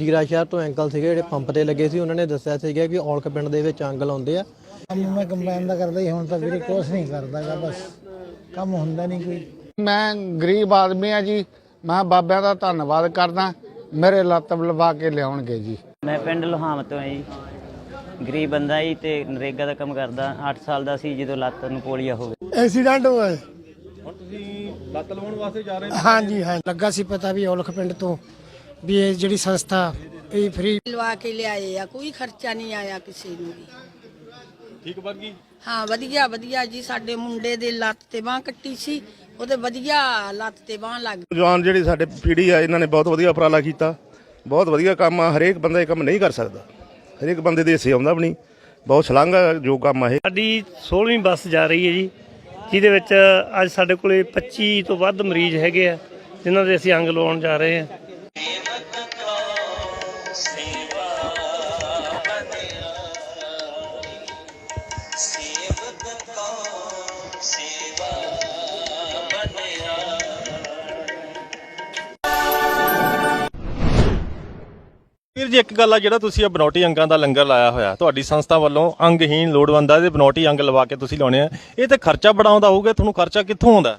ਜੀਰਾ ਸ਼ਹਿਰ ਤੋਂ ਅੰਕਲ ਸੀਗੇ ਜਿਹੜੇ ਪੰਪ ਤੇ ਲੱਗੇ ਸੀ ਉਹਨਾਂ ਨੇ ਦੱਸਿਆ ਸੀਗਾ ਕਿ ਔਲਖ ਪਿੰਡ ਦੇ ਵਿੱਚ ਅੰਗ ਲਾਉਂਦੇ ਆ। ਕੰਮ ਮੈਂ ਕੰਬਾਈਨ ਦਾ ਕਰਦਾ ਹੀ ਹੁਣ ਤਾਂ ਵੀਰੇ ਕੁਛ ਨਹੀਂ ਕਰਦਾਗਾ ਬਸ ਕੰਮ ਹੁੰਦਾ ਨਹੀਂ ਕੋਈ। ਮੈਂ ਗਰੀਬ ਆਦਮੀ ਆ ਜੀ ਮੈਂ ਬਾਬਿਆਂ ਦਾ ਧੰਨਵਾਦ ਕਰਦਾ ਮੇਰੇ ਲੱਤ ਲਵਾ ਕੇ ਲਿਆਉਣਗੇ ਜੀ। ਮੈਂ ਪਿੰਡ ਲੋਹਾਮ ਤੋਂ ਹਾਂ ਜੀ ਗਰੀਬ ਬੰਦਾ ਜੀ ਤੇ ਨਰੇਗਾ ਦਾ ਕੰਮ ਕਰਦਾ 8 ਸਾਲ ਦਾ ਸੀ ਜਦੋਂ ਲੱਤ ਨੂੰ ਪੋਲੀਆ ਹੋ ਗਿਆ। ਐਕਸੀਡੈਂਟ ਹੋਇਆ ਹੁਣ ਤੁਸੀਂ ਲੱਤ ਲਵਾਉਣ ਵਾਸਤੇ ਜਾ ਰਹੇ ਹਾਂਜੀ ਹਾਂ ਲੱਗਾ ਸੀ ਪਤਾ ਵੀ ਔਲਖ ਪਿੰਡ ਤੋਂ। ਵੀ ਇਹ ਜਿਹੜੀ ਸੰਸਥਾ ਇਹ ਫ੍ਰੀ ਲਵਾ ਕੇ ਲਿਆਏ ਆ ਕੋਈ ਖਰਚਾ ਨਹੀਂ ਆਇਆ ਕਿਸੇ ਨੂੰ ਵੀ। ਠੀਕ ਵਰਗੀ ਹਾਂ ਵਧੀਆ ਵਧੀਆ ਜੀ ਸਾਡੇ ਮੁੰਡੇ ਦੇ ਲੱਤ ਤੇ ਬਾਹ ਕੱਟੀ ਸੀ ਉਹਦੇ ਵਧੀਆ ਲੱਤ ਤੇ ਬਾਹ ਲੱਗ ਗਈ। ਜਵਾਨ ਜਿਹੜੀ ਸਾਡੇ ਪੀੜ੍ਹੀ ਆ ਇਹਨਾਂ ਨੇ ਬਹੁਤ ਵਧੀਆ ਉਪਰਾਲਾ ਕੀਤਾ। ਬਹੁਤ ਵਧੀਆ ਕੰਮ ਆ ਹਰੇਕ ਬੰਦਾ ਇਹ ਕੰਮ ਨਹੀਂ ਕਰ ਸਕਦਾ। ਹਰੇਕ ਬੰਦੇ ਦੇ ਹਿੱਸੇ ਆਉਂਦਾ ਵੀ ਨਹੀਂ। ਬਹੁਤ ਸ਼ਲਾਘਾ ਜੋ ਕੰਮ ਆ ਇਹ। ਸਾਡੀ 16ਵੀਂ ਬੱਸ ਜਾ ਰਹੀ ਹੈ ਜੀ ਜਿਹਦੇ ਵਿੱਚ ਅੱਜ ਸਾਡੇ ਕੋਲੇ 25 ਤੋਂ ਵੱਧ ਮਰੀਜ਼ ਹੈਗੇ ਆ ਜਿਨ੍ਹਾਂ ਦੇ ਅਸੀਂ ਅੰਗ ਲਵਾਉਣ ਜਾ ਰਹੇ ਹਾਂ। ਵੀਰ ਜੀ ਇੱਕ ਗੱਲ ਆ ਜਿਹੜਾ ਤੁਸੀਂ ਇਹ ਬਨੌਟੀ ਅੰਗਾਂ ਦਾ ਲੰਗਰ ਲਾਇਆ ਹੋਇਆ ਤੁਹਾਡੀ ਸੰਸਥਾ ਵੱਲੋਂ ਅੰਗਹੀਣ ਲੋੜਵੰਦਾਂ ਦੇ ਬਨੌਟੀ ਅੰਗ ਲਵਾ ਕੇ ਤੁਸੀਂ ਲਾਉਣੇ ਆ। ਇਹ ਤੇ ਖਰਚਾ ਬੜਾ ਆਉਂਦਾ ਹੋਊਗਾ ਤੁਹਾਨੂੰ ਖਰਚਾ ਕਿੱਥੋਂ ਆਉਂਦਾ?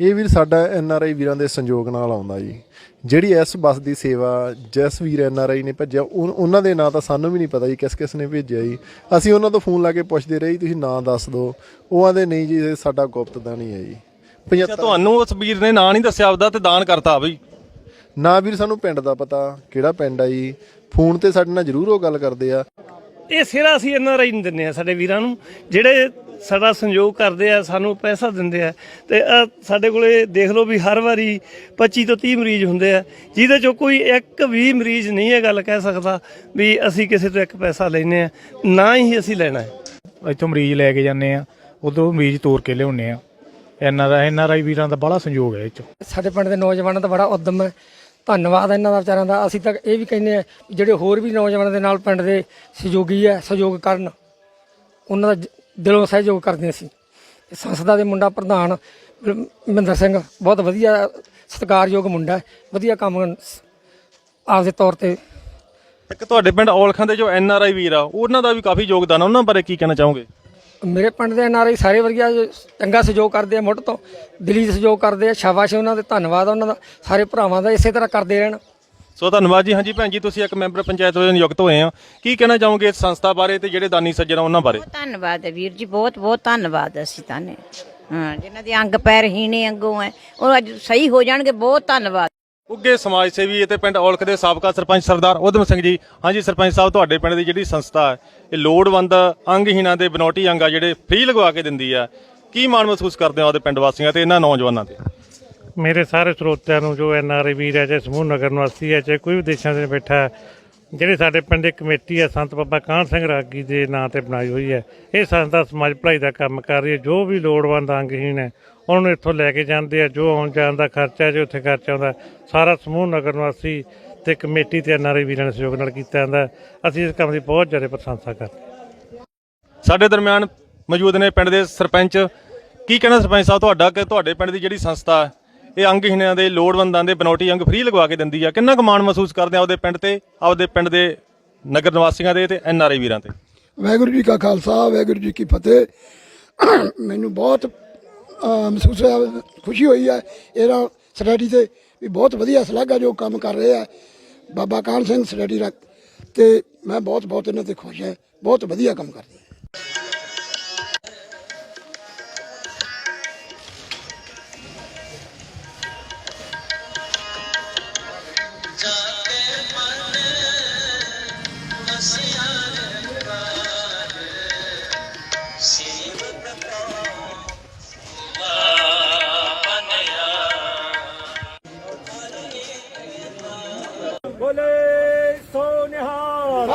ਇਹ ਵੀਰ ਸਾਡਾ ਐਨ ਆਰ ਆਈ ਵੀਰਾਂ ਦੇ ਸੰਯੋਗ ਨਾਲ ਆਉਂਦਾ ਜੀ। ਜਿਹੜੀ ਇਸ ਬੱਸ ਦੀ ਸੇਵਾ ਜਿਸ ਵੀਰ ਐਨ ਆਰ ਆਈ ਨੇ ਭੇਜਿਆ ਉਨ- ਉਹਨਾਂ ਦੇ ਨਾਂ ਤਾਂ ਸਾਨੂੰ ਵੀ ਨਹੀਂ ਪਤਾ ਜੀ ਕਿਸ ਕਿਸ ਨੇ ਭੇਜਿਆ ਜੀ। ਅਸੀਂ ਉਹਨਾਂ ਤੋਂ ਫੋਨ ਲਾ ਕੇ ਪੁੱਛਦੇ ਰਹੇ ਜੀ, ਤੁਸੀਂ ਨਾਂ ਦੱਸ ਦਿਓ। ਉਹ ਆਂਦੇ ਨਹੀਂ ਜੀ ਇਹ ਸਾਡਾ ਗੁਪਤ ਦਾਨ ਹੀ ਹੈ ਜੀ। ਅੱਛਾ 75 ਤੁਹਾਨੂੰ ਉਸ ਵੀਰ ਨੇ ਨਾਂ ਨਹੀਂ ਦੱਸਿਆ ਆਪਦਾ ਤੇ ਦਾਨ ਕਰਤਾ ਬਈ ਨਾ ਵੀਰ ਸਾਨੂੰ ਪਿੰਡ ਦਾ ਪਤਾ ਕਿਹੜਾ ਪਿੰਡ ਆ ਜੀ। ਫੋਨ ਤੇ ਸਾਡੇ ਨਾਲ ਜ਼ਰੂਰ ਉਹ ਗੱਲ ਕਰਦੇ ਆ। ਇਹ ਸਿਰਾ ਅਸੀਂ ਐਨ ਆਰ ਆਈ ਨੂੰ ਦਿੰਦੇ ਆ ਸਾਡੇ ਵੀਰਾਂ ਨੂੰ। ਜਿਹੜੇ ਸਾਡਾ ਸੰਯੋਗ ਕਰਦੇ ਆ ਸਾਨੂੰ ਪੈਸਾ ਦਿੰਦੇ ਆ। ਤੇ ਆਹ ਸਾਡੇ ਕੋਲੇ ਦੇਖ ਲਓ ਵੀ ਹਰ ਵਾਰੀ 25 ਤੋਂ 30 ਮਰੀਜ਼ ਹੁੰਦੇ ਆ। ਜਿਹਦੇ ਚੋਂ ਕੋਈ ਇੱਕ ਵੀ ਮਰੀਜ਼ ਨਹੀਂ ਇਹ ਗੱਲ ਕਹਿ ਸਕਦਾ ਵੀ ਅਸੀਂ ਕਿਸੇ ਤੋਂ ਇੱਕ ਪੈਸਾ ਲੈਨੇ ਆ। ਨਾ ਹੀ ਅਸੀਂ ਲੈਣਾ ਹੈ। ਇੱਥੋਂ ਮਰੀਜ਼ ਲੈ ਕੇ ਜਾਂਦੇ ਆ ਉਧਰੋਂ ਮਰੀਜ਼ ਤੋਰ ਕੇ ਲਿਆਉਂਦੇ ਆ। ਇਹਨਾਂ ਦਾ ਐਨ ਆਰ ਆਈ ਵੀਰਾਂ ਦਾ ਬੜਾ ਸੰਯੋਗ ਹੈ ਇਹ 'ਚ। ਸਾਡੇ ਪਿੰਡ ਦੇ ਨੌਜਵਾਨਾਂ ਦਾ ਬੜਾ ਉਦਮ ਹੈ। ਧੰਨਵਾਦ ਇਹਨਾਂ ਦਾ ਵਿਚਾਰਾਂ ਦਾ। ਅਸੀਂ ਤਾਂ ਇਹ ਵੀ ਕਹਿੰਦੇ ਆ ਵੀ ਜਿਹੜੇ ਹੋਰ ਵੀ ਨੌਜਵਾਨਾਂ ਦੇ ਨਾਲ ਪਿੰਡ ਦੇ ਸਹਿਯੋਗੀ ਹੈ ਸਹਿਯੋਗ ਕਰਨ ਉਹਨਾਂ ਦਾ ਦਿਲੋਂ ਸਹਿਯੋਗ ਕਰਦੇ ਅਸੀਂ। ਸੰਸਥਾ ਦੇ ਮੁੰਡਾ ਪ੍ਰਧਾਨ ਮਹਿੰਦਰ ਸਿੰਘ ਬਹੁਤ ਵਧੀਆ ਸਤਿਕਾਰਯੋਗ ਮੁੰਡਾ ਹੈ। ਵਧੀਆ ਕੰਮ ਆਪਦੇ ਤੌਰ ਤੇ। ਇੱਕ ਤੁਹਾਡੇ ਪਿੰਡ ਔਲਖਾਂ ਦੇ ਜੋ ਐਨ ਆਰ ਆਈ ਵੀਰ ਆ ਉਹਨਾਂ ਦਾ ਵੀ ਕਾਫੀ ਯੋਗਦਾਨ ਆ। ਉਹਨਾਂ ਬਾਰੇ ਕੀ ਕਹਿਣਾ ਚਾਹੋਗੇ? ਮੇਰੇ ਪਿੰਡ ਦੇ ਐਨਆਰਆਈ ਸਾਰੇ ਵਧੀਆ ਚੰਗਾ ਸਹਿਯੋਗ ਕਰਦੇ ਆ ਮੁੱਢ ਤੋਂ ਦਿਲੀ ਸਹਿਯੋਗ ਕਰਦੇ ਆ ਸ਼ਾਬਾਸ਼ ਉਹਨਾਂ ਦੇ ਧੰਨਵਾਦ ਉਹਨਾਂ ਦਾ ਸਾਰੇ ਭਰਾਵਾਂ ਦਾ ਇਸੇ ਤਰ੍ਹਾਂ ਕਰਦੇ ਰਹਿਣ। ਸੋ ਧੰਨਵਾਦ ਜੀ ਹਾਂਜੀ ਭੈਣ ਜੀ ਤੁਸੀਂ ਇੱਕ ਮੈਂਬਰ ਪੰਚਾਇਤ ਵਜੋਂ ਨਿਯੁਕਤ ਹੋਏ ਆ। ਕੀ ਕਹਿਣਾ ਚਾਹੋਗੇ ਇਸ ਸੰਸਥਾ ਬਾਰੇ ਤੇ ਜਿਹੜੇ ਦਾਨੀ ਸੱਜਣ ਆ ਉਹਨਾਂ ਬਾਰੇ? ਧੰਨਵਾਦ ਹੈ ਵੀਰ ਜੀ ਬਹੁਤ ਬਹੁਤ ਧੰਨਵਾਦ ਅਸੀਂ ਤਾਂ ਨੇ। ਹਾਂ ਜਿਨ੍ਹਾਂ ਦੇ ਅੰਗ ਪੈਰ ਹੀਣੇ ਅੰਗੋਂ ਹੈ ਉਹ ਅੱਜ ਸਹੀ ਹੋ ਜਾਣਗੇ ਬਹੁਤ ਧੰਨਵਾਦ। ਉੱਗੇ ਸਮਾਜ ਸੇਵੀ ਅਤੇ ਪਿੰਡ ਔਲਖ ਦੇ ਸਾਬਕਾ ਸਰਪੰਚ ਸਰਦਾਰ ਉਦਮ ਸਿੰਘ ਜੀ। ਹਾਂਜੀ ਸਰਪੰਚ ਸਾਹਿਬ, ਤੁਹਾਡੇ ਪਿੰਡ ਦੀ ਜਿਹੜੀ ਸੰਸਥਾ ਹੈ, ਇਹ ਲੋੜਵੰਦ ਅੰਗਹੀਣਾਂ ਦੇ ਬਨੌਟੀ ਅੰਗ ਆ ਜਿਹੜੇ ਫ੍ਰੀ ਲਗਵਾ ਕੇ ਦਿੰਦੀ ਆ। ਕੀ ਮਾਣ ਮਹਿਸੂਸ ਕਰਦੇ ਹੋ ਉਹਦੇ ਪਿੰਡ ਵਾਸੀਆਂ ਤੇ ਇਹਨਾਂ ਨੌਜਵਾਨਾਂ ਤੇ? ਮੇਰੇ ਸਾਰੇ ਸਰੋਤਿਆਂ ਨੂੰ ਜੋ ਐਨ ਆਰ ਆਈ ਵੀਰ ਹੈ, ਚਾਹੇ ਸਮੂਹ ਨਗਰ ਨਿਵਾਸੀ ਹੈ, ਚਾਹੇ ਕੋਈ ਵੀ ਦੇਸ਼ਾਂ ਦੇ ਬੈਠਾ ਜਿਹੜੇ ਸਾਡੇ ਪਿੰਡ ਦੀ ਕਮੇਟੀ ਹੈ ਸੰਤ ਬਾਬਾ ਕਾਹਨ ਸਿੰਘ ਰਾਗੀ ਦੇ ਨਾਂ ਤੇ ਬਣਾਈ ਹੋਈ ਹੈ, ਇਹ ਸੰਸਥਾ ਸਮਾਜ ਭਲਾਈ ਦਾ ਕੰਮ ਕਰ ਰਹੀ ਹੈ। ਜੋ ਵੀ ਲੋੜਵੰਦ ਅੰਗਹੀਣ ਹੈ, ਉਹਨਾਂ ਨੂੰ ਇੱਥੋਂ ਲੈ ਕੇ ਜਾਂਦੇ ਆ। ਜੋ ਆਉਣ ਜਾਣ ਦਾ ਖਰਚਾ ਜੋ ਉੱਥੇ ਖਰਚਾ ਆਉਂਦਾ, ਸਾਰਾ ਸਮੂਹ ਨਗਰ ਨਿਵਾਸੀ ਤੇ ਕਮੇਟੀ ਤੇ ਐਨ ਆਰ ਆਈ ਵੀਰਾਂ ਦੇ ਸਹਿਯੋਗ ਨਾਲ ਕੀਤਾ ਜਾਂਦਾ। ਅਸੀਂ ਇਸ ਕੰਮ ਦੀ ਬਹੁਤ ਜ਼ਿਆਦਾ ਪ੍ਰਸ਼ੰਸਾ ਕਰਦੇ ਸਾਡੇ ਦਰਮਿਆਨ ਮੌਜੂਦ ਨੇ ਪਿੰਡ ਦੇ ਸਰਪੰਚ। ਕੀ ਕਹਿਣਾ ਸਰਪੰਚ ਸਾਹਿਬ, ਤੁਹਾਡਾ ਕਿ ਤੁਹਾਡੇ ਪਿੰਡ ਦੀ ਜਿਹੜੀ ਸੰਸਥਾ ਇਹ ਅੰਗਹੀਣਾਂ ਦੇ ਲੋੜਵੰਦਾਂ ਦੇ ਬਨੌਟੀ ਅੰਗ ਫ੍ਰੀ ਲਗਵਾ ਕੇ ਦਿੰਦੀ ਆ। ਕਿੰਨਾ ਕੁ ਮਾਣ ਮਹਿਸੂਸ ਕਰਦੇ ਆ ਆਪਦੇ ਪਿੰਡ ਤੇ, ਆਪਦੇ ਪਿੰਡ ਦੇ ਨਗਰ ਨਿਵਾਸੀਆਂ ਦੇ ਤੇ ਐਨ ਆਰ ਆਈ ਵੀਰਾਂ ਤੇ? ਵਾਹਿਗੁਰੂ ਜੀ ਕਾ ਖਾਲਸਾ, ਵਾਹਿਗੁਰੂ ਜੀ ਕੀ ਫਤਿਹ। ਮੈਨੂੰ ਬਹੁਤ ਮਹਿਸੂਸ ਹੋਇਆ, ਖੁਸ਼ੀ ਹੋਈ ਹੈ ਇਹਨਾਂ ਸਟੱਡੀ ਤੇ ਵੀ ਬਹੁਤ ਵਧੀਆ ਸਲਾਘਾ ਜੋ ਕੰਮ ਕਰ ਰਹੇ ਆ। ਬਾਬਾ ਕਾਹਨ ਸਿੰਘ ਸਟੱਡੀ ਰੱਖ ਤੇ ਮੈਂ ਬਹੁਤ ਬਹੁਤ ਇਹਨਾਂ ਤੇ ਖੁਸ਼ ਹਾਂ। ਬਹੁਤ ਵਧੀਆ ਕੰਮ ਕਰਦੇ ਬੋਲੇ ਸੋ ਨਿਹਾਲ